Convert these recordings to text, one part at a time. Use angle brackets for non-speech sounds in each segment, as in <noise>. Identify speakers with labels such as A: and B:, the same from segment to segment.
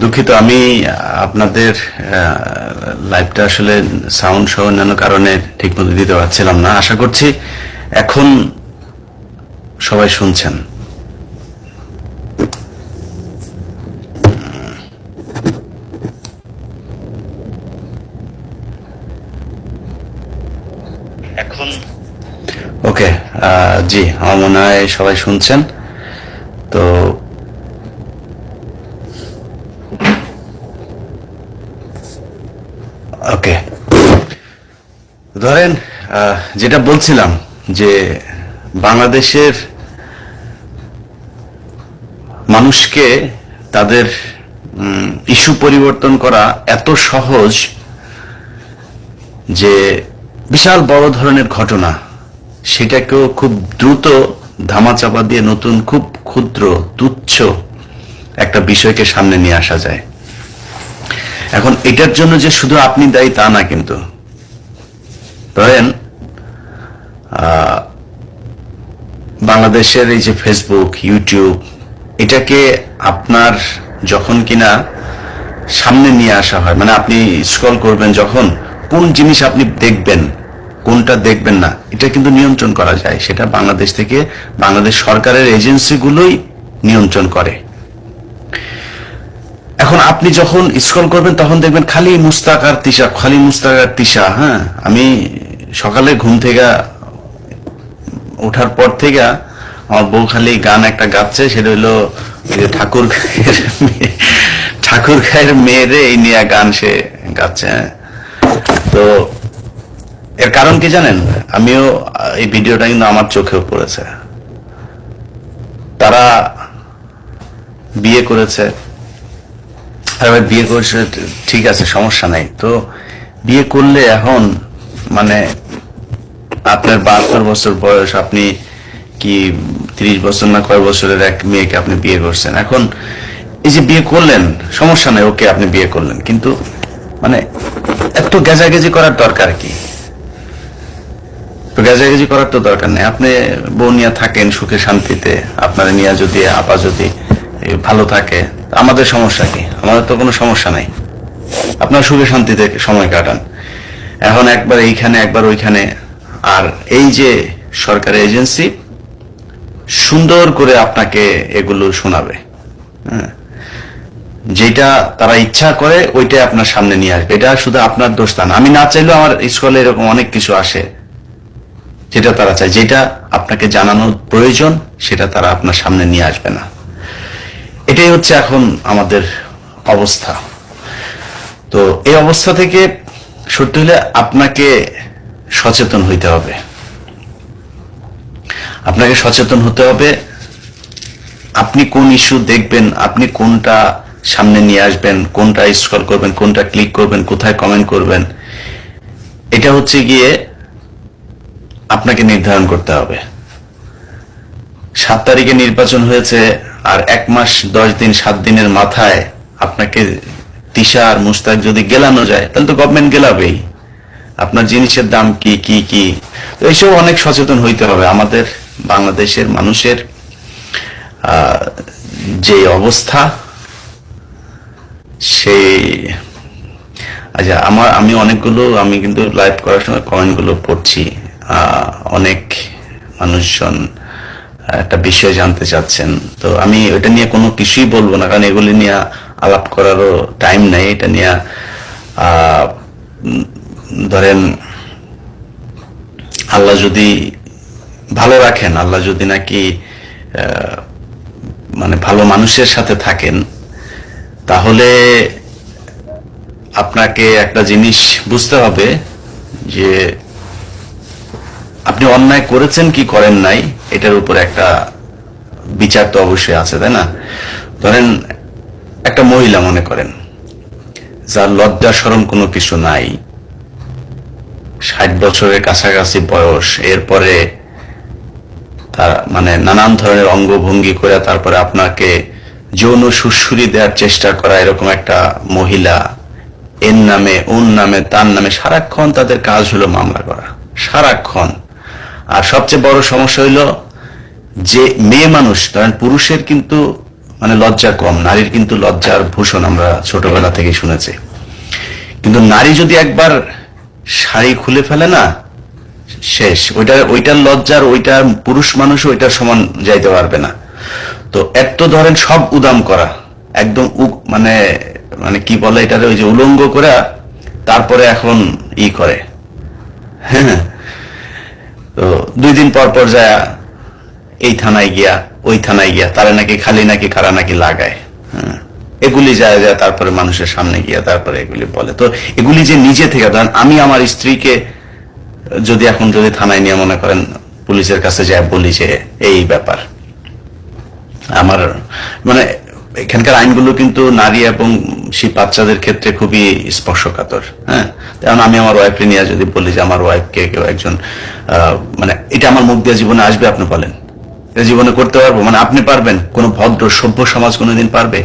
A: দুঃখিত আমি আপনাদের লাইভটা আসলে সাউন্ড সহ অন্যান্য কারণে ঠিকমতো দিতে পারছিলাম না। আশা করছি এখন সবাই শুনছেন। এখন ওকে জি আমার মনে হয় সবাই শুনছেন। তো ওকে। ধরেন যেটা বলছিলাম যে বাংলাদেশের মানুষকে তাদের ইস্যু পরিবর্তন করা এত সহজ যে বিশাল বড় ধরনের ঘটনা, সেটাকেও খুব দ্রুত ধামাচাপা দিয়ে নতুন, খুব ক্ষুদ্র, তুচ্ছ একটা বিষয়কে সামনে নিয়ে আসা যায়। এখন এটার জন্য যে শুধু আপনি দায়ী তা না কিন্তু। ধরেন বাংলাদেশের এই যে ফেসবুক ইউটিউব এটাকে আপনার যখন কিনা সামনে নিয়ে আসা হয় মানে আপনি স্ক্রল করবেন যখন, কোন জিনিস আপনি দেখবেন, কোনটা দেখবেন না, এটা কিন্তু নিয়ন্ত্রণ করা যায়। সেটা বাংলাদেশ থেকে বাংলাদেশ সরকারের এজেন্সিগুলোই নিয়ন্ত্রণ করে। এখন আপনি যখন স্ক্রল করবেন, তখন দেখবেন খালি মুস্তাক আর তিশা, খালি মুস্তাক আর তিশা হ্যাঁ? আমি সকালে ঘুম থেকে ওঠার পর থেকে আমার বউ খালি গান একটা গাচ্ছে, সেটা হলো ঠাকুর ঠাকুর গায়ের মেয়েরে এই নিয়ে গান সে গাচ্ছে হ্যাঁ? তো এর কারণ কি জানেন? আমিও এই ভিডিওটা কিন্তু আমার চোখেও পড়েছে। তারা বিয়ে করেছে। আরে ভাই বিয়ে করছে ঠিক আছে, সমস্যা নাই। তো বিয়ে করলে এখন মানে আপনার বাহাত্তর বছর বয়স, আপনি কি তিরিশ বছর না কয় বছরের এক মেয়েকে আপনি বিয়ে করছেন? এখন এই যে বিয়ে করলেন, সমস্যা নাই, ওকে আপনি বিয়ে করলেন। কিন্তু মানে এত গেজাগেজি করার দরকার কি? গেজাগেজি করার তো দরকার নেই। আপনি বউ নিয়ে থাকেন সুখে শান্তিতে, আপনার নিয়ে যদি, আপা যদি ভালো থাকে। আমাদের সমস্যা কি? আমাদের তো কোনো সমস্যা নাই। আপনার সুখে শান্তিতে সময় কাটান। এখন একবার এইখানে, একবার ওইখানে। আর এই যে সরকারি এজেন্সি সুন্দর করে আপনাকে এগুলো শোনাবে। হ্যাঁ। যেটা তারা ইচ্ছা করে, ওইটাই আপনার সামনে নিয়ে আসবে। এটা শুধু আপনার দোষ তা না। আমি না চাইলেও আমার স্কুলে এরকম অনেক কিছু আসে, যেটা তারা চায়। যেটা আপনাকে জানানোর প্রয়োজন, সেটা তারা আপনার সামনে নিয়ে আসবে না। এটাই হচ্ছে এখন আমাদের অবস্থা। তো এই অবস্থা থেকে সত্যি হলে আপনাকে সচেতন হইতে হবে। আপনাকে সচেতন হতে হবে, আপনি কোন ইস্যু দেখবেন, আপনি কোনটা সামনে নিয়ে আসবেন, কোনটা স্ক্রল করবেন, কোনটা ক্লিক করবেন, কোথায় কমেন্ট করবেন, এটা হচ্ছে গিয়ে আপনাকে নির্ধারণ করতে হবে। সাত তারিখে নির্বাচন হয়েছে আর এক মাস, দশ দিন, সাত দিনের মাথায় আপনাকে তিশা আর মুস্তাক যদি গেলানো যায়, তাহলে তো গভর্নমেন্ট গেলাবেই। আপনার জিনিসের দাম কি কি কি? তো এইসব অনেক সচেতন হইতে হবে। আমাদের বাংলাদেশের মানুষের যে অবস্থা, সেই আচ্ছা আমার, আমি অনেকগুলো, আমি কিন্তু লাইভ করার সময় কমেন্টগুলো পড়ছি। অনেক মানুষজন একটা বিষয় জানতে চাচ্ছেন। তো আমি ওইটা নিয়ে কোনো কিছুই বলব না, কারণ এগুলি নিয়ে আলাপ করারও টাইম নাই। এটা নিয়ে ধরেন, আল্লাহ যদি ভালো রাখেন, আল্লাহ যদি নাকি মানে ভালো মানুষের সাথে থাকেন, তাহলে আপনাকে একটা জিনিস বুঝতে হবে যে আপনি অন্যায় করেছেন, কি করেন নাই, এটার উপর একটা বিচার তো অবশ্যই আছে, তাই না? ধরেন, একটা মহিলা মনে করেন, যার লজ্জা সরম কোনো কিছু নাই, ষাট বছরের কাছাকাছি বয়স, এরপরে তার মানে নানান ধরনের অঙ্গভঙ্গি করে তারপরে আপনাকে যৌন সুশ্রুরি দেওয়ার চেষ্টা করা এরকম একটা মহিলা, এর নামে, ওর নামে, তার নামে সারাক্ষণ তাদের কাজ হলো মামলা করা, সারাক্ষণ। আর সবচেয়ে বড় সমস্যা হইল যে মেয়ে মানুষ, ধরেন পুরুষের কিন্তু মানে লজ্জা কম, নারীর কিন্তু লজ্জার ভূষণ আমরা ছোটবেলা থেকে শুনেছি। কিন্তু নারী যদি একবার শাড়ি খুলে ফেলে না, শেষ, ওইটা, ওইটার লজ্জার ওইটার পুরুষ মানুষ ওইটার সমান যাইতে পারবে না। তো এত ধরেন সব উদাম করা, একদম মানে মানে কি বলে এটার, ওই যে উলঙ্গ করা, তারপরে এখন ই করে। হ্যাঁ। তো দুই দিন পর পর যায় এই থানায় গিয়া, ওই থানায় গিয়া, তারা নাকি খালি নাকি কারা নাকি লাগায় হ্যাঁ। এগুলি যায় যায় তারপরে মানুষের সামনে গিয়া তারপরে এগুলি বলে তো এগুলি যে নিজে থেকে, ধরেন আমি আমার স্ত্রীকে যদি এখন যদি থানায় নিয়ে মনে করেন পুলিশের কাছে যায় বলি যে এই ব্যাপার আমার মানে এখানকার আইনগুলো কিন্তু নারী এবং সেই বাচ্চাদের ক্ষেত্রে খুবই স্পর্শকাতর হ্যাঁ? কারণ আমি আমার ওয়াইফকে নিয়ে যদি বলি যে আমার ওয়াইফকে কেউ একজন মানে এটা আমার মুখ দিয়ে জীবনে আসবে, আপনি বলেন। এটা জীবনে করতে পারব? মানে আপনি পারবেন? কোন ভদ্র, সভ্য সমাজ কোনোদিন পারবে?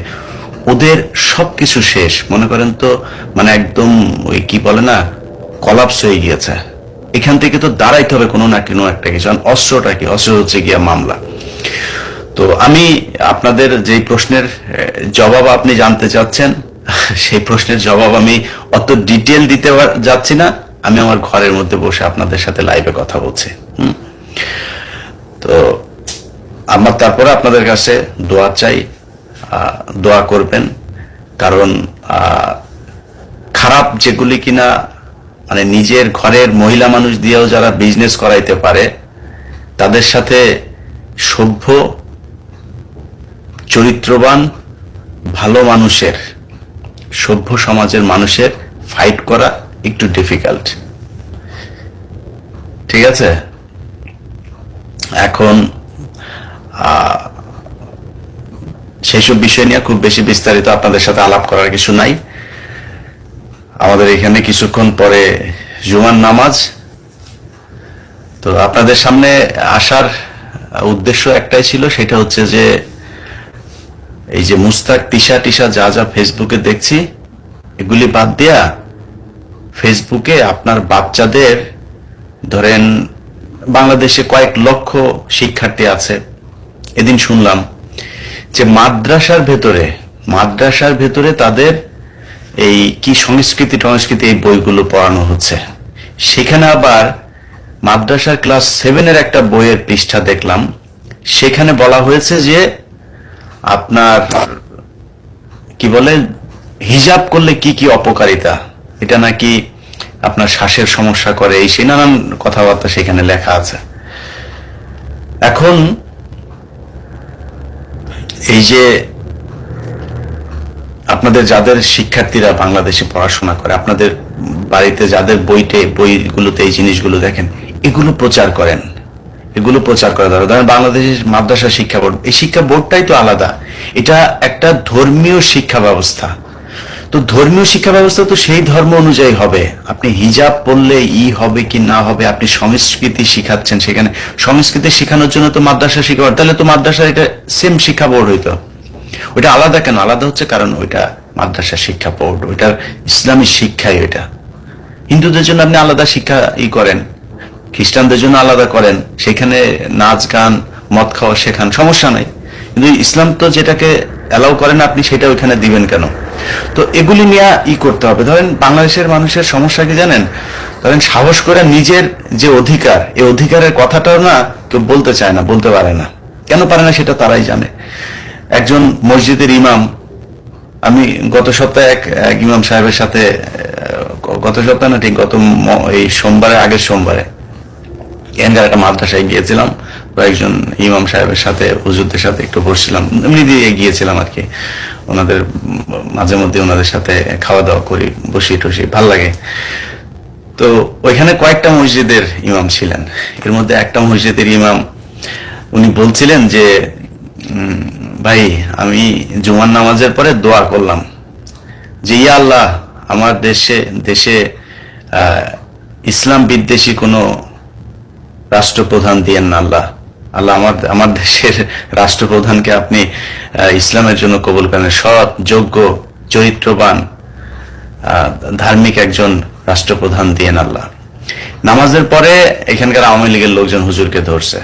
A: ওদের সবকিছু শেষ। মনে করেন তো মানে একদম ওই কি বলে না কলাপস হয়ে গিয়েছে। এখান থেকে তো দাঁড়াইতে হবে কোনো না কোনো একটা কিছু। অস্ত্রটা কি? অস্ত্র হচ্ছে গিয়া মামলা। তো আমি আপনাদের যে প্রশ্নের জবাব আপনি জানতে চাচ্ছেন, <laughs> সেই প্রশ্নের জবাব আমি অত ডিটেল দিতে যাচ্ছি না। আমি আমার ঘরের মধ্যে বসে আপনাদের সাথে লাইভে কথা বলছি। হুম? তো আমার তারপরে আপনাদের কাছে দোয়া চাই দোয়া করবেন। কারণ খারাপ যেগুলি কিনা মানে নিজের ঘরের মহিলা মানুষ দিয়েও যারা বিজনেস করাইতে পারে, তাদের সাথে সভ্য চরিত্রবান, ভালো মানুষের, সভ্য সমাজের মানুষের ফাইট করা একটু ডিফিকাল্ট ঠিক আছে? এখন সেসব বিষয় নিয়ে খুব বেশি বিস্তারিত আপনাদের সাথে আলাপ করার কিছু নাই। আমাদের এখানে কিছুক্ষণ পরে জুমার নামাজ। তো আপনাদের সামনে আসার উদ্দেশ্য একটাই ছিল, সেটা হচ্ছে যে এই যে মুস্তাক, তিশা টিসা যা যা ফেসবুকে দেখছি, এগুলি বাদ দিয়া ফেসবুকে আপনার বাচ্চাদের, ধরেন বাংলাদেশে কয়েক লক্ষ শিক্ষার্থী আছে। এদিন শুনলাম যে মাদ্রাসার ভেতরে মাদ্রাসার ভেতরে তাদের এই কি সংস্কৃতি সংস্কৃতি এই বইগুলো পড়ানো হচ্ছে। সেখানে আবার মাদ্রাসার ক্লাস সেভেনের একটা বইয়ের পৃষ্ঠা দেখলাম। সেখানে বলা হয়েছে যে আপনার, কি বলে, হিজাব করলে কি কি অপকারিতা? এটা নাকি আপনার শ্বাসের সমস্যা করে, এই সেই নানান কথাবার্তা সেখানে লেখা আছে। এখন, এই যে আপনাদের যাদের শিক্ষার্থীরা বাংলাদেশে পড়াশোনা করে, আপনাদের বাড়িতে যাদের বইতে বইগুলোতে এই জিনিসগুলো দেখেন, এগুলো প্রচার করেন। এগুলো প্রচার করা দরকার। ধরেন বাংলাদেশের মাদ্রাসা শিক্ষা বোর্ড, এই শিক্ষা বোর্ডটাই তো আলাদা। এটা একটা ধর্মীয় শিক্ষা ব্যবস্থা। তো ধর্মীয় শিক্ষা ব্যবস্থা তো সেই ধর্ম অনুযায়ী হবে। আপনি হিজাব পড়লে ই হবে কি না হবে, আপনি সংস্কৃতি শিখাচ্ছেন সেখানে। সংস্কৃতি শেখানোর জন্য তো মাদ্রাসা শিক্ষা তাহলে তো মাদ্রাসা এটা সেম শিক্ষা বোর্ড হইতো। ওইটা আলাদা কেন? আলাদা হচ্ছে কারণ ওইটা মাদ্রাসা শিক্ষা বোর্ড, ওইটার ইসলামী শিক্ষাই ওইটা। হিন্দুদের জন্য আপনি আলাদা শিক্ষা ই করেন। খ্রিস্টানদের জন্য আলাদা করেন, সেখানে নাচ গান, মদ খাওয়া শেখান, সমস্যা নাই। কিন্তু ইসলাম তো যেটাকে অ্যালাউ করেন আপনি সেটা ওইখানে দিবেন কেন? তো এগুলি নিয়ে ই করতে হবে। ধরেন বাংলাদেশের মানুষের সমস্যা কি জানেন? ধরেন সাহস করে নিজের যে অধিকার, এই অধিকারের কথাটাও না কেউ বলতে চায় না, বলতে পারে না। কেন পারে না সেটা তারাই জানে। একজন মসজিদের ইমাম, আমি গত সপ্তাহে এক ইমাম সাহেবের সাথে, গত সপ্তাহে না ঠিক গত এই সোমবারে, আগের সোমবারে এখানকার একটা মাদ্রাসায় গিয়েছিলাম। কয়েকজন ইমাম সাহেবের সাথে, হুজুরদের সাথে একটু বসছিলাম। এমনি দিয়ে গিয়েছিলাম আর কি। ওনাদের, মাঝে মধ্যে ওনাদের সাথে খাওয়া দাওয়া করি বসি টসি ভালো লাগে। তো ওইখানে কয়েকটা মসজিদের ইমাম ছিলেন। এর মধ্যে একটা মসজিদের ইমাম, উনি বলছিলেন যে ভাই, আমি জুমার নামাজের পরে দোয়া করলাম যে, ইয়া আল্লাহ, আমার দেশে দেশে ইসলাম বিদ্বেষী কোনো রাষ্ট্রপ্রধান দিয়েন না আল্লাহ। আল্লাহ আমার আমার দেশের রাষ্ট্রপ্রধানকে আপনি ইসলামের জন্য কবুল করেন। সৎ, যোগ্য, চরিত্রবান ধার্মিক একজন রাষ্ট্রপ্রধান দিয়েন আল্লাহ। নামাজের পরে এখানকার আওয়ামী লীগের লোকজন হুজুরকে ধরছে।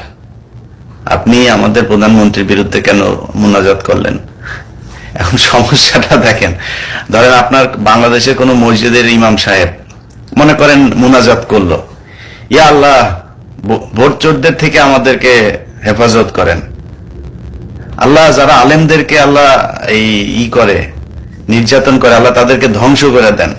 A: আপনি আমাদের প্রধানমন্ত্রীর বিরুদ্ধে কেন মোনাজাত করলেন? এখন সমস্যাটা দেখেন। ধরেন আপনার বাংলাদেশের কোনো মসজিদের ইমাম সাহেব মনে করেন মুনাজাত করল। ইয়া আল্লাহ ভোট থেকে আমাদেরকে হেফাজত করেন। আল্লাহ যারা আলেমদেরকে আল্লাহ এই ই করে, নির্যাতন করে, আল্লাহ তাদেরকে ধ্বংস করে দেন।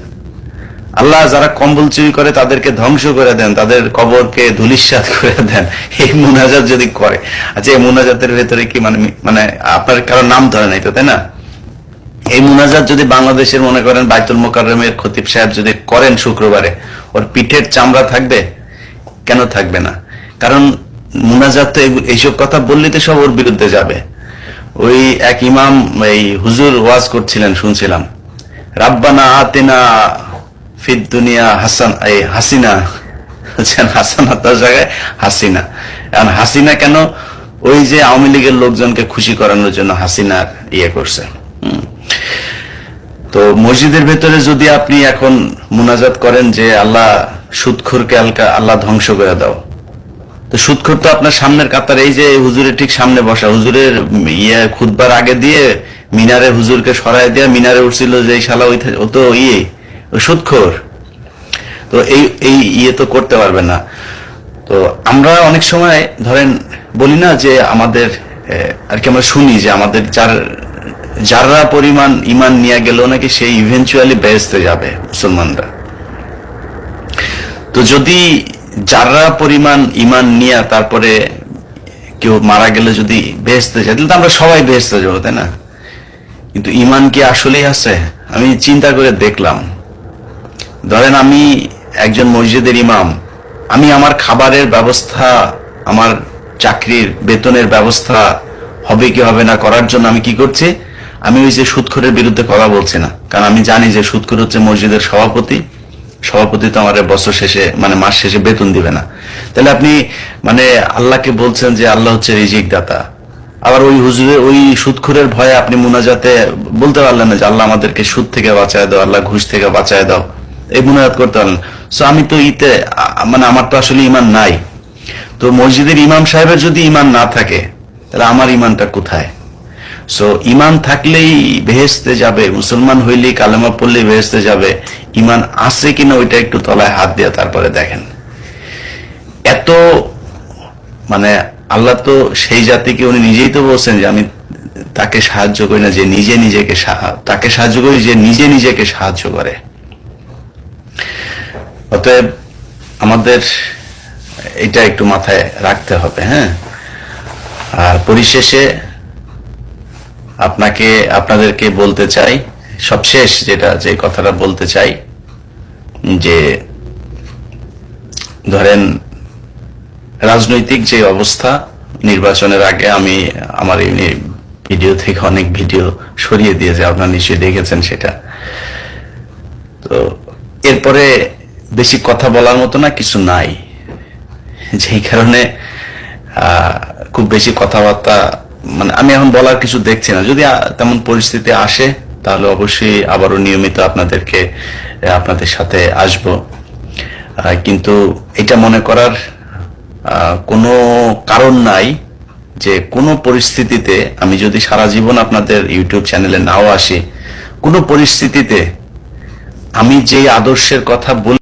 A: আল্লাহ যারা কম্বল চুরি করে, তাদেরকে ধ্বংস করে দেন, তাদের কবরকে ধুলিস্বাদ করে দেন। এই মুনাজাত যদি করে আচ্ছা এই মুনাজাতের ভেতরে কি মানে মানে আপনার কারও নাম ধরে নাই তো, তাই না? এই মুনাজাত যদি বাংলাদেশের মনে করেন, বাইতুল মোকাররমের খতিব সাহেব যদি করেন শুক্রবারে, ওর পিঠের চামড়া থাকবে? কেন থাকবে না? কারণ মুনাজাত তো এইসব কথা বললে তো সব ওর বিরুদ্ধে যাবে। ওই এক ইমাম, এই হুজুর ওয়াজ করছিলেন, শুনছিলাম। রাব্বানা আতেনা ফিদ দুনিয়া হাসান, এই হাসিনা হাসানা তার জায়গায়, হাসিনা। এখন হাসিনা কেন? ওই যে আওয়ামী লীগের লোকজনকে খুশি করানোর জন্য হাসিনার ইয়ে করছে। হুম। তো মসজিদের ভেতরে যদি আপনি এখন মুনাজাত করেন যে আল্লাহ সুদখোরকে আলকা আল্লাহ ধ্বংস করে দাও। তো সুদখোর তো আপনার সামনের কাতার, এই যে হুজুরের ঠিক সামনে বসা, হুজুরের ইয়ে খুদবার আগে দিয়ে মিনারে হুজুরকে সরাই দিয়ে, মিনারে উঠছিল যে শালা ওই ও তো ইয়ে ও সুদখোর। তো এই এই ইয়ে তো করতে পারবে না। তো আমরা অনেক সময় ধরেন বলি না যে আমাদের আর কি আমরা শুনি যে আমাদের যার যারা পরিমাণ ইমান নিয়ে গেল নাকি সেই ইভেনচুয়ালি বেহেস্তে যাবে মুসলমানরা। তো যদি যারা পরিমাণ ইমান নিয়ে তারপরে কেউ মারা গেলে যদি বেহেস্তে যায়, তাহলে তো আমরা সবাই বেহেস্তে যাব, তাই না? কিন্তু ইমান কি আসলেই আছে? আমি চিন্তা করে দেখলাম। ধরেন আমি একজন মসজিদের ইমাম, আমি আমার খাবারের ব্যবস্থা, আমার চাকরির বেতনের ব্যবস্থা হবে কি হবে না করার জন্য আমি কি করছি? আমি ওই যে সুদখোরের বিরুদ্ধে কথা বলছি না। কারণ আমি জানি যে সুদখোর হচ্ছে মসজিদের সভাপতি। সভাপতি তো আমার বছর শেষে মানে মাস শেষে বেতন দিবে না। তাহলে আপনি মানে আল্লাহকে বলছেন যে আল্লাহ হচ্ছে রিজিক দাতা আবার ওই হুজুরের ওই সুদখোরের ভয়ে আপনি মুনাজাতে বলতে পারলেন না যে আল্লাহ আমাদেরকে সুদ থেকে বাঁচায় দাও, আল্লাহ ঘুষ থেকে বাঁচায় দাও। এই মুনাজাত করতে পারলেন সো আমি তো ইতে মানে আমার তো আসলে ইমান নাই। তো মসজিদের ইমাম সাহেবের যদি ইমান না থাকে, তাহলে আমার ইমানটা কোথায়? সো ইমান থাকলেই বেহেস্তে যাবে, মুসলমান হইলেই কালেমা পড়লেই বেহেস্তে যাবে। ইমান আছে কিনা ওইটা একটু তলায় হাত দিয়ে তারপরে দেখেন। এত মানে আল্লাহ তো সেই জাতিকে উনি নিজেই তো বলছেন যে আমি তাকে সাহায্য করি না, যে নিজে নিজেকে তাকে সাহায্য করি যে নিজে নিজেকে সাহায্য করে। অতএব আমাদের এটা একটু মাথায় রাখতে হবে হ্যাঁ? আর পরিশেষে আপনাকে, আপনাদেরকে বলতে চাই, সবশেষ যেটা, যে কথাটা বলতে চাই, যে ধরেন, রাজনৈতিক যে অবস্থা নির্বাচনের আগে আমি আমার এই ভিডিও থেকে অনেক ভিডিও সরিয়ে দিয়েছে, আপনারা নিশ্চয়ই দেখেছেন সেটা। তো এরপরে বেশি কথা বলার মতো না, কিছু নাই। যেই কারণে খুব বেশি কথাবার্তা মানে আমি এখন বলার কিছু দেখছি না। যদি তেমন পরিস্থিতি আসে, তাহলে অবশ্যই আবারও নিয়মিত আপনাদেরকে আপনাদের সাথে আসব। কিন্তু এটা মনে করার কোনো কারণ নাই যে কোনো পরিস্থিতিতে আমি যদি সারা জীবন আপনাদের ইউটিউব চ্যানেলে নাও আসি, কোনো পরিস্থিতিতে আমি যে আদর্শের কথা বলি